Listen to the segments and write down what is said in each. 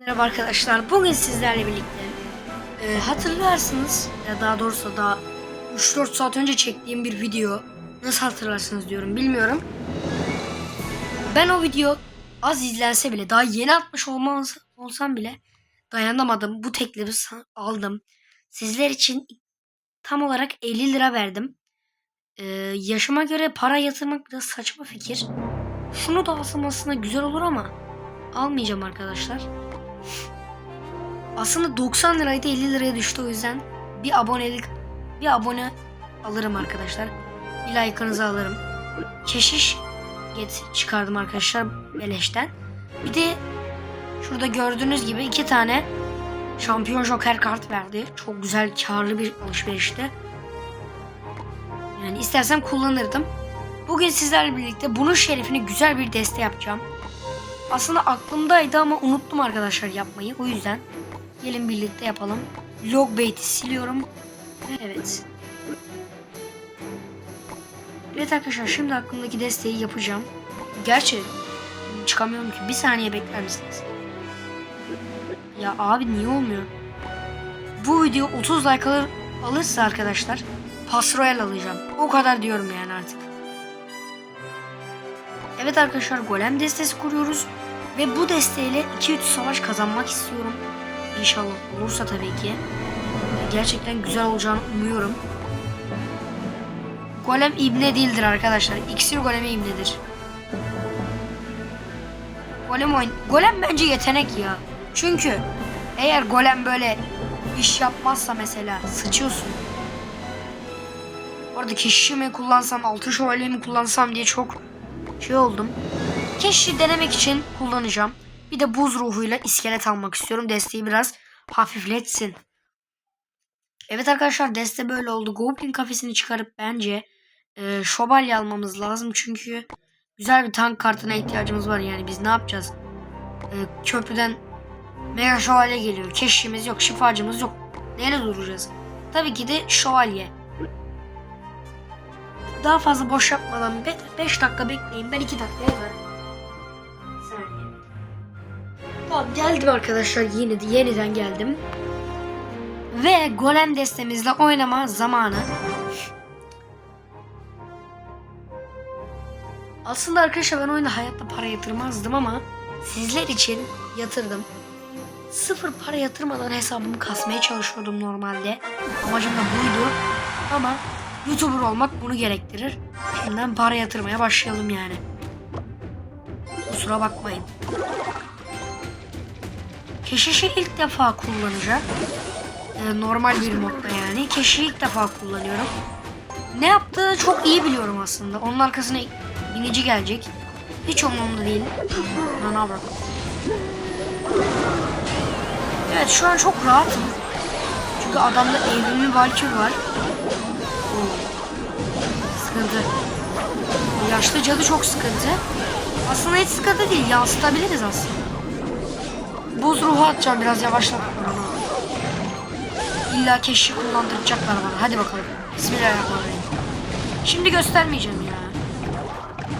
Merhaba arkadaşlar. Bugün sizlerle birlikte e, hatırlarsınız ya daha doğrusu daha 3-4 saat önce çektiğim bir video. Nasıl hatırlarsınız diyorum bilmiyorum. Ben o video az izlense bile daha yeni atmış olmaz, olsam bile dayanamadım. Bu teklifi aldım. Sizler için tam olarak 50 lira verdim. E, yaşıma göre para yatırmak biraz saçma fikir. Şunu da alsam güzel olur ama almayacağım arkadaşlar. Aslında 90 liraydı 50 liraya düştü o yüzden bir abonelik bir abone alırım arkadaşlar. Bir like'ınızı alırım. Keşiş get çıkardım arkadaşlar beleşten. Bir de şurada gördüğünüz gibi iki tane şampiyon joker kart verdi. Çok güzel karlı bir alışverişti. Yani istersem kullanırdım. Bugün sizlerle birlikte bunun şerefine güzel bir deste yapacağım. Aslında aklımdaydı ama unuttum arkadaşlar yapmayı. O yüzden gelin birlikte yapalım. Logbait'i siliyorum. Evet. Evet arkadaşlar şimdi aklımdaki desteği yapacağım. Gerçi çıkamıyorum ki. Bir saniye bekler misiniz? Ya abi niye olmuyor? Bu video 30 like alır, alırsa arkadaşlar Pas Royal alacağım. O kadar diyorum yani artık. Evet arkadaşlar golem destesi kuruyoruz. Ve bu desteğiyle 2-3 savaş kazanmak istiyorum. İnşallah olursa tabii ki. Gerçekten güzel olacağını umuyorum. Golem ibne değildir arkadaşlar. İksir golemi ibnedir. Golem oyun. Golem bence yetenek ya. Çünkü eğer golem böyle iş yapmazsa mesela sıçıyorsun. Orada keşişi mi kullansam, altı şövalye mi kullansam diye çok şey oldum. Keşişi denemek için kullanacağım. Bir de buz ruhuyla iskelet almak istiyorum. Desteği biraz hafifletsin. Evet arkadaşlar deste böyle oldu. Goblin kafesini çıkarıp bence e, şövalye almamız lazım. Çünkü güzel bir tank kartına ihtiyacımız var. Yani biz ne yapacağız? E, köprüden mega şövalye geliyor. Keşişimiz yok, şifacımız yok. Neyle duracağız? Tabii ki de şövalye. Daha fazla boş yapmadan 5 dakika bekleyin. Ben 2 dakika yazarım. Bir saniye. Tamam geldim arkadaşlar. Yeni, yeniden geldim. Ve golem destemizle oynama zamanı. Aslında arkadaşlar ben oyunda hayatta para yatırmazdım ama sizler için yatırdım. Sıfır para yatırmadan hesabımı kasmaya çalışıyordum normalde. Amacım da buydu. Ama YouTuber olmak bunu gerektirir. Şimdiden para yatırmaya başlayalım yani. Kusura bakmayın. Keşişi ilk defa kullanacağım. Ee, normal bir modda yani. Keşişi ilk defa kullanıyorum. Ne yaptığını çok iyi biliyorum aslında. Onun arkasına binici gelecek. Hiç umurumda değil. Bana bırak. Evet şu an çok rahatım. Çünkü adamda evrimli Valkyrie var. Sıkıntı. Yaşlı cadı çok sıkıntı. Aslında hiç sıkıntı değil. Yansıtabiliriz aslında. Buz ruhu atacağım biraz yavaşlatmak onu. İlla keşi kullandıracaklar bana. Hadi bakalım. Bismillahirrahmanirrahim. Şimdi göstermeyeceğim ya.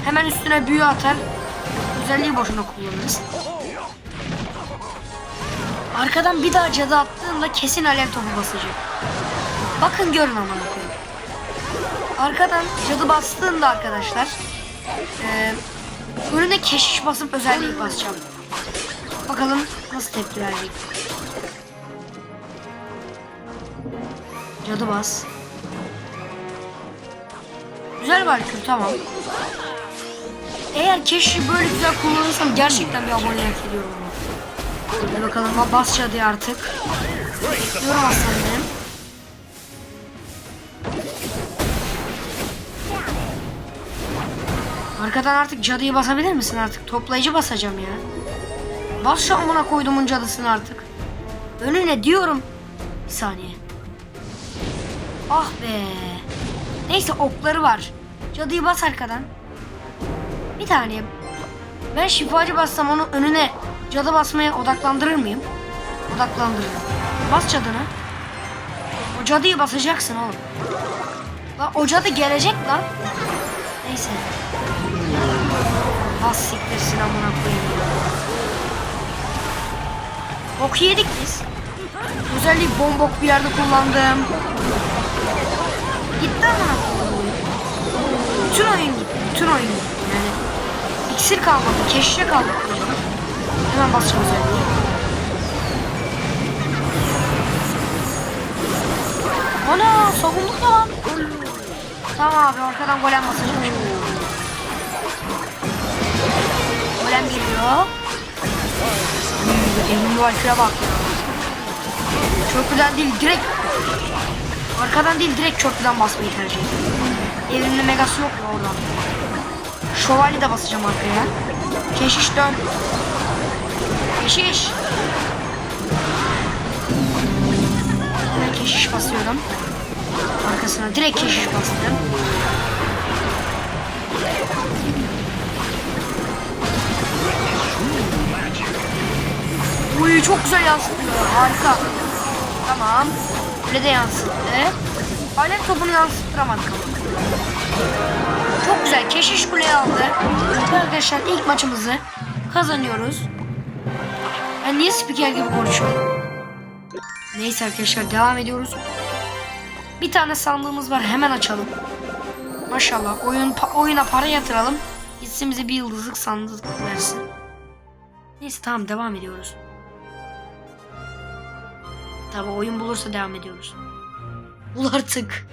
Hemen üstüne büyü atar. Özelliği boşuna kullanırız. Arkadan bir daha cadı attığında kesin alev topu basacak. Bakın görün koyayım. Arkadan cadı bastığında arkadaşlar e, önüne keşiş basıp özelliği basacağım. Bakalım nasıl tepki verecek. Cadı bas. Güzel Valkür tamam. Eğer keşi böyle güzel kullanırsam gerçekten bir abone hak ediyorum. Hadi bakalım bas cadıya artık. Bekliyorum aslanım benim. Arkadan artık cadıyı basabilir misin artık? Toplayıcı basacağım ya. Bas şu amına koyduğumun cadısını artık. Önüne diyorum. Bir saniye. Ah be. Neyse okları var. Cadıyı bas arkadan. Bir tane. Ben şifacı bassam onu önüne cadı basmaya odaklandırır mıyım? Odaklandırırım. Bas cadını. O cadıyı basacaksın oğlum. Lan o cadı gelecek lan. Neyse. Bas siktirsin amına koyayım. ya. Bok yedik biz. Özelliği bombok bir yerde kullandım. Gitti ama. Bütün oyun gitti. Bütün oyun gitti. Yani iksir kalmadı. Keşke kaldı. Hemen basacağım özelliği. Ana savunduk da lan. Tamam abi arkadan golem basacağım Golem geliyor. Evin Valkür'e bak ya. Köprüden değil direkt arkadan değil direkt köprüden basmayı tercih ediyorum. Evrimli megası yok mu oradan? Şövalye de basacağım arkaya. Keşiş dön. Keşiş. Hemen keşiş basıyorum. Arkasına direkt keşiş bastım. Uy çok güzel yansıtıyor. Harika. Tamam. Öyle de yansıttı. Alev topunu yansıttıramadık ama. Çok güzel. Keşiş kuleyi aldı. Arkadaşlar ilk maçımızı kazanıyoruz. Ben niye spiker gibi konuşuyorum? Neyse arkadaşlar devam ediyoruz. Bir tane sandığımız var hemen açalım. Maşallah oyun pa- oyuna para yatıralım. Gitsin bize bir yıldızlık sandık versin. Neyse tamam devam ediyoruz. Tabi oyun bulursa devam ediyoruz. Bul artık.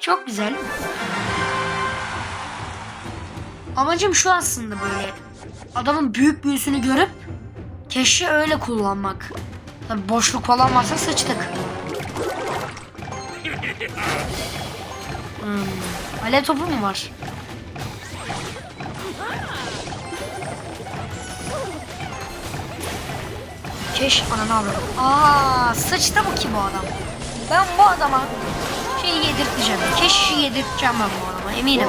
Çok güzel. Amacım şu aslında böyle. Adamın büyük büyüsünü görüp keşke öyle kullanmak. Tabi boşluk falan varsa sıçtık. Hmm. Alev topu mu var? Keş ananı avradım. Aa, sıçtı mı ki bu adam? Ben bu adama şeyi yedirteceğim. Keşişi yedirteceğim ben bu adama eminim.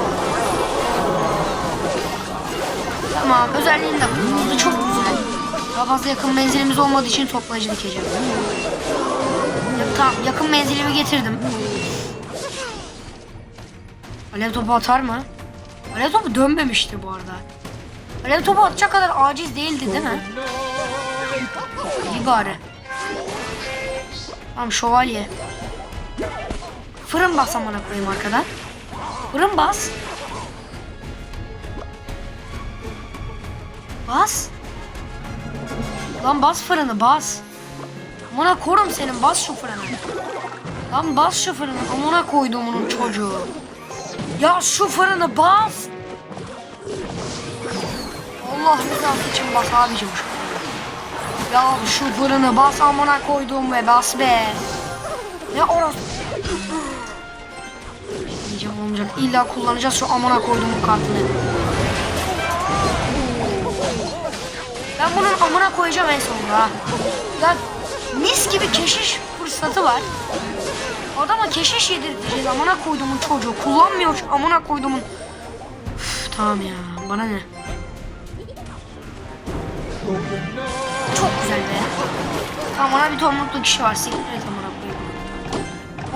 Tamam özelliğini de kullandı çok güzel. Daha fazla yakın menzilimiz olmadığı için toplayıcı dikeceğim. Ya, tamam yakın menzilimi getirdim. Alev topu atar mı? Alev topu dönmemişti bu arada. Alev topu atacak kadar aciz değildi değil mi? Bari. Tamam şövalye. Fırın bas amına koyayım arkadan. Fırın bas. Bas. Lan bas fırını bas. Amına korum senin bas şu fırını. Lan bas şu fırını amına koyduğumunun çocuğu. Ya şu fırını bas. Allah rızası için bas abicim şu. Ya şu fırını bas amına koyduğum ve bas be. Ne orası? Diyeceğim olmayacak. İlla kullanacağız şu amına koyduğum kartını. Ben bunun amına koyacağım en sonunda. Ya mis gibi keşiş fırsatı var. Adama keşiş yedirteceğiz amına koyduğumun çocuğu. Kullanmıyor şu amına koyduğumun. Üf, tamam ya bana ne. Çok güzel be. Tamam ona bir tomruklu kişi var. Siktir et amına koyayım.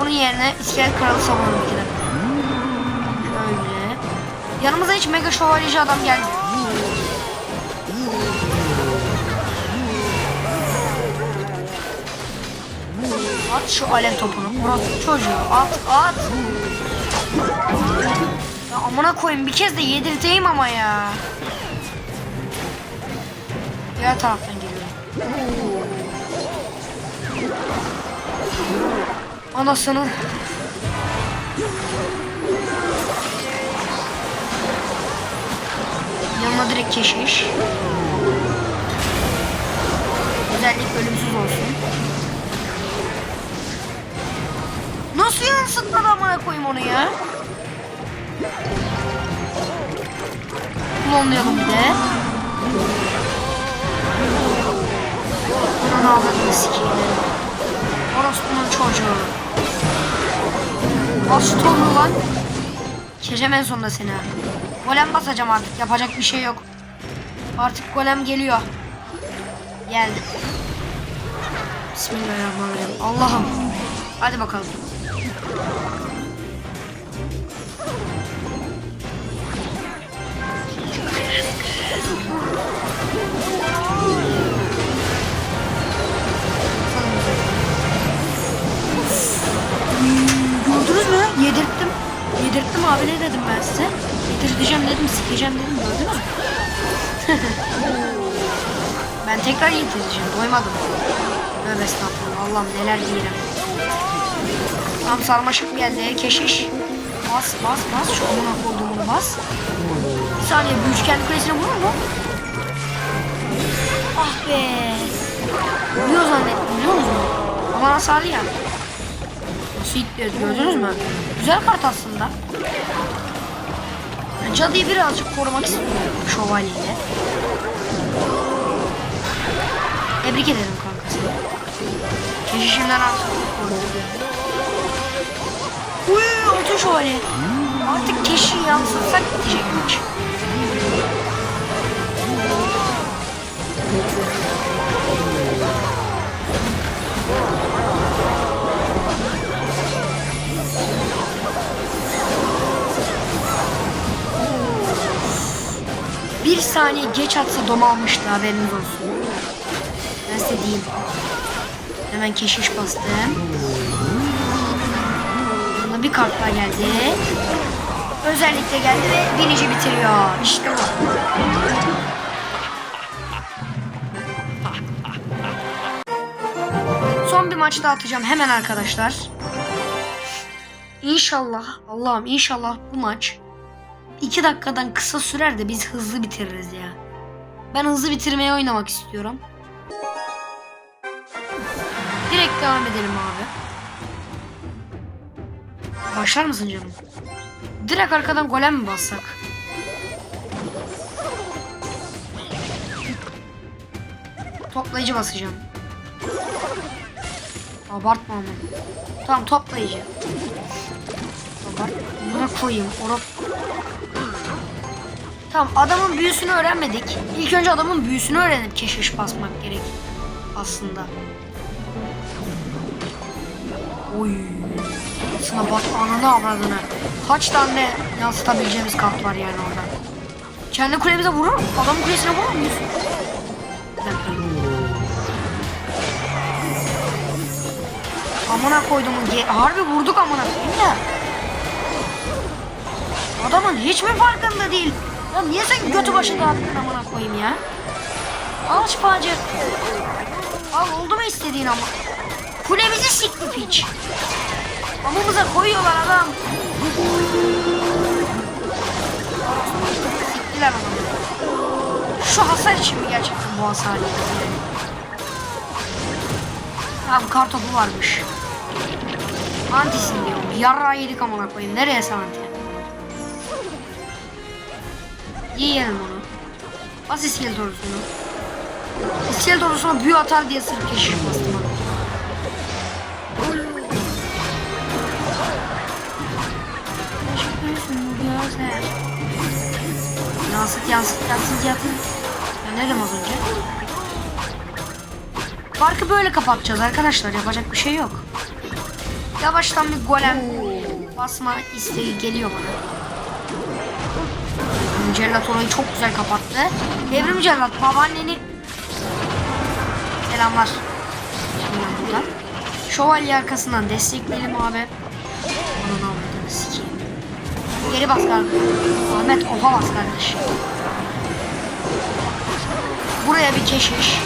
Onun yerine iskelet kralı savunalım iki dakika. Şöyle. Yanımıza hiç mega şövalyeci adam gelmiyor. At şu alev topunu. Murat çocuğu at at. Ya amına koyayım bir kez de yedirteyim ama ya. Diğer taraftan. Anasının. Yanına direkt keşiş. Özellik ölümsüz olsun. Nasıl yansıtmadı amına koyayım onu ya? Klonlayalım bir de. Bunun avradını sikeyim. Orospu'nun çocuğu. Torunu lan. Keseceğim en sonunda seni. Golem basacağım artık. Yapacak bir şey yok. Artık golem geliyor. Geldi. Bismillahirrahmanirrahim. Allah'ım. Hadi bakalım. Gördünüz mü? Yedirttim. Yedirttim abi ne dedim ben size? Yedirteceğim dedim, sikeceğim dedim. Gördün mü? ben tekrar yedireceğim. Doymadım. Tövbe estağfurullah. Allah'ım neler giyerim. Tam sarmaşık geldi. Keşiş. Bas bas bas. Şu amına koyduğumu bas. Bir saniye bu üçgen kulesine vurur mu? Ah be. Vuruyor zannettim biliyor musun? Ama hasarlı ya. Nasıl itliyor gördünüz mü? Güzel kart aslında. Cadıyı birazcık korumak istiyorum şövalyeyle. Tebrik ederim kankası. Keşişimden artık Uy altın şövalye. Artık keşi yansıtsak bitecek Bir saniye geç atsa doma almıştı haberiniz olsun. Ben size diyeyim. Hemen keşiş bastım. Buna bir kart daha geldi. Özellikle geldi ve binici bitiriyor. İşte bu. Son bir maç daha atacağım hemen arkadaşlar. İnşallah Allah'ım inşallah bu maç 2 dakikadan kısa sürer de biz hızlı bitiririz ya. Ben hızlı bitirmeye oynamak istiyorum. Direkt devam edelim abi. Başlar mısın canım? Direkt arkadan golem mi bassak? Toplayıcı basacağım. Abartma ama. Tamam toplayıcı. Abart. Buna koyayım. Orap. Tamam adamın büyüsünü öğrenmedik. İlk önce adamın büyüsünü öğrenip keşiş basmak gerek. Aslında. Oy. Sana bak ananı avradını. Kaç tane yansıtabileceğimiz kart var yani orada. Kendi kulemize vurur mu? Adamın kulesine vurur muyuz? Amına koydum. Harbi vurduk amına koyayım da. Adamın hiç mi farkında değil? Ya niye sen götü başı dağıttın amına koyayım ya? Al şifacı. Al oldu mu istediğin ama. Kulemizi sikti piç. Amımıza koyuyorlar adam. Siktiler adamı. Şu hasar için mi gerçekten bu hasar? Tamam kartopu varmış. Antisin diyorum. Yarra yedik amına koyayım. Nereye anti? Yiyelim onu. Bas iskelet orusunu. İskelet orusuna büyü atar diye sırf keşif bastım abi. Yansıt yansıt yansıt yansıt. Ya ne dedim az önce? Farkı böyle kapatacağız arkadaşlar. Yapacak bir şey yok. Yavaştan bir golem basma isteği geliyor bana. Cellat orayı çok güzel kapattı. Devrim Cellat babaanneni Selamlar. Şimdi. Şövalye arkasından destekleyelim abi. Onun avradını sikeyim. Geri bas kardeş. Ahmet oha bas kardeş. Buraya bir keşiş.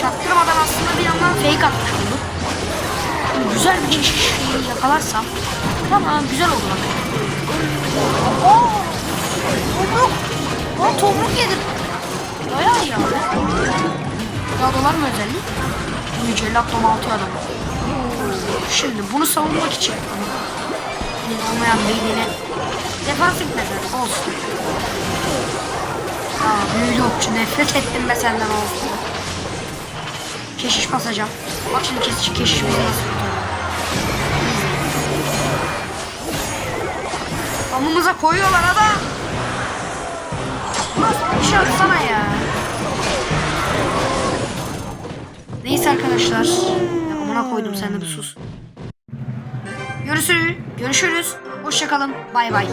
Çaktırmadan aslında bir yandan fake atmış olduk. Güzel bir keşiş yakalarsam tamam güzel oldu bak. Tomruk! Lan tomruk yedim. Bayağı iyi abi. Ya dolar mı özellik? Mücellat domaltıyor adamı. Şimdi bunu savunmak için olmayan beynine defans etmeden olsun. Aa büyülü okçu nefret ettim be senden olsun. Keşiş basacağım. Bak şimdi keşiş, keşiş bizi nasıl tutar. Amımıza koyuyorlar adam. Şey ya. Neyse arkadaşlar. Ya amına koydum sen de bir sus. Görüşürüz. Görüşürüz. Hoşçakalın. Bay bay.